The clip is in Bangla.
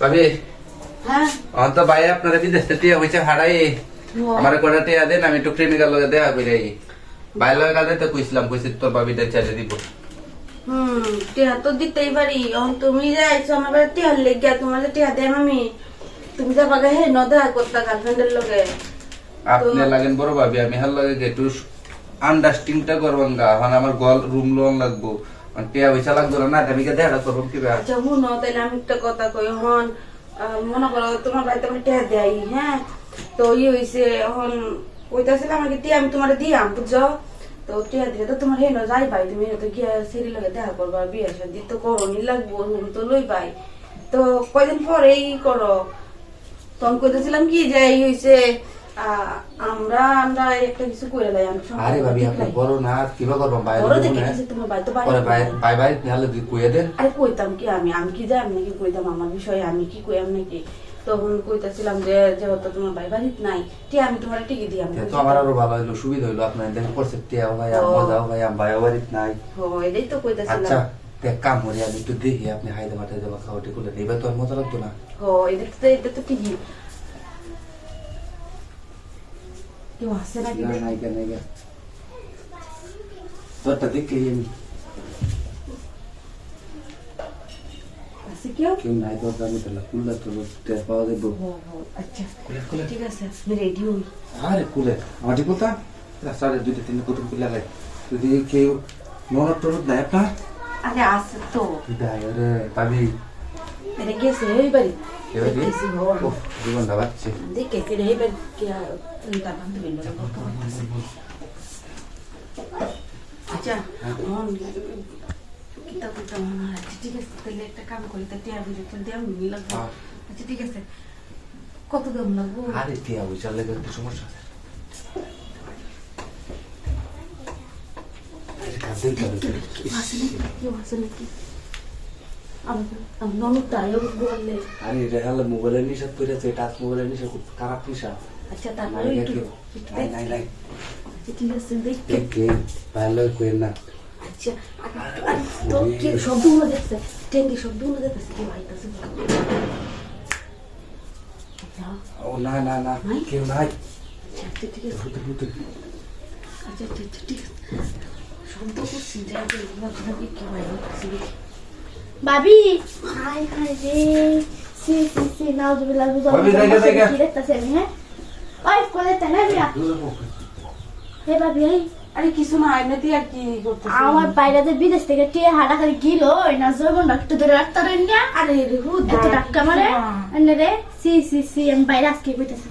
ভাবি হ্যাঁ? আমার তো ভাই আপনারা বিদেশ থেকে টিয়া হয়েছে হারাই। আমার কটা টিয়া দেন আমি একটু প্রেমিকার লগে দেখা করে আই। ভাই লগে তো কইছিলাম কইছি তোর চালিয়ে দিব। হুম টিয়া তো দিতেই পারি। এখন তুমি যাইছো আমার বাড়ি লেগে তোমার টিয়া দেয় আমি তুমি যা বাগা হে ন দেখা করতা গার্লফ্রেন্ডের লগে। আপনি লাগেন বড় ভাবি আমি হার লাগে একটু আন্ডারস্ট্যান্ডিংটা করবেন গা আমার গল রুম লোন লাগবো। টিয়া পয়সা লাগতো না আমি কে দেখা করব কি বা আচ্ছা শুনো তাহলে আমি একটা কথা কই আহ, মনে করো তোমার বাড়িতে আমি টিয়া দেয় হ্যাঁ? তো ই হইছে এখন কইতাছিলাম আমাকে টিয়া আমি তোমার দিয়াম বুঝছ? তো টিয়া দিলে তো তোমার হেন যাই ভাই তুমি তো গিয়া সিঁড়ি লগে দেখা করবা বিয়ে শাদি তো করনি লাগবো রুম তো লই ভাই তো কয়দিন পরেই করো? তখন কইতেছিলাম কি যে এই হইছে আমরা আমরা একটা কিছু করে লাই আমি সব আরে ভাবি আপনি বড় না কিবা করব ভাই বড় দেখে কিছু তোমার বাড়ি তো কইয়া দেন। আরে কইতাম কি আমি আমি কি যাই আমি নাকি কইতাম আমার বিষয়ে আমি কি তখন কইতাছিলাম যে যেহেতু তোমার ভাই বাড়িতে নাই টি আমি তোমার টিকি দিই আমি তো আমার আরও ভালো হইল সুবিধা হইল আপনার দেখেন করছে ভাই ভাই আমি ভাই বাড়িতে নাই। ও এটাই তো আচ্ছা কইতাছিলাম দেখ কাম করি আমি একটু দেখি আপনি হাইদে মাঠাই দেবা খাওয়াটি করলে এবার তো আর মজা লাগতো না। ও এটা তো এটা তো ঠিকই। কেউ আসে নাকি না নাই কেন নাই কেন তোরটা দেখলি আমি আসে কেউ কেউ নাই তোর দামি তাহলে কুল্লা তোর টের পাওয়া ও, আচ্ছা কুলে কুলে ঠিক আছে আমি রেডি হই আরে কুলে আমার ঠিক বলতাম রাস্তায় দুইটা তিনটে কুতুম কুলে লাগে যদি কেউ ননদ টনদ নাই আপনার আরে আসে তো বিদায় রে পাবি এটা গেছে এই বাড়ি জীবনটা করতেছে আচ্ছা মন কিতা করতাম আমার আচ্ছা ঠিক আছে তাহলে একটা কাম করি তা টিয়া বুঝে তো দেওয়া মিল লাগবে। আচ্ছা ঠিক আছে কত দাম লাগবো আরে টিয়া বুঝার লেগে একটু সমস্যা আছে আরে কাঁদেন কেন? কেউ আছে নাকি কেউ আছে নাকি আমার আমার ননদ তাইও বললে। আরে রেহাল মোবাইলের নিষেধ করেছে টাচ মোবাইলের নিষেধ খুব খারাপ নিশা আচ্ছা তারপরে একটু নাই নাই নাই। ঠিক আছে ভালো না। আচ্ছা আর- আর তো কি শব্দগুলো দেখছে ট্রেনকে শব্দগুলো দেখতেছে কেউ আইতাছে আচ্ছা। ও না না না কেউ নাই। আচ্ছা ঠিক আছে। আচ্ছা ঠিক আছে। শব্দ করছি যাই কি আইতাছে ভাবি হাই হাই রে সি সি সি নাউজুবিল্লাহ বুঝো ভাবি, দেখে, দেখে। কি দেখতাছে আমি হ্যাঁ ওই কোলে তাহলে বিয়া হে ভাবি এই আরে কিছু না এমনিতেই আর কি করতেছে আমার বাইরে যে বিদেশ থেকে টিয়ে হাঁটা খালি গিল ওই না জবন ডাক্তার ধরে রাখতে না আরে রে হুদ এত ডাক্কা মারে এনে রে সি সি সি আমি বাইরে আজকে কইতেছি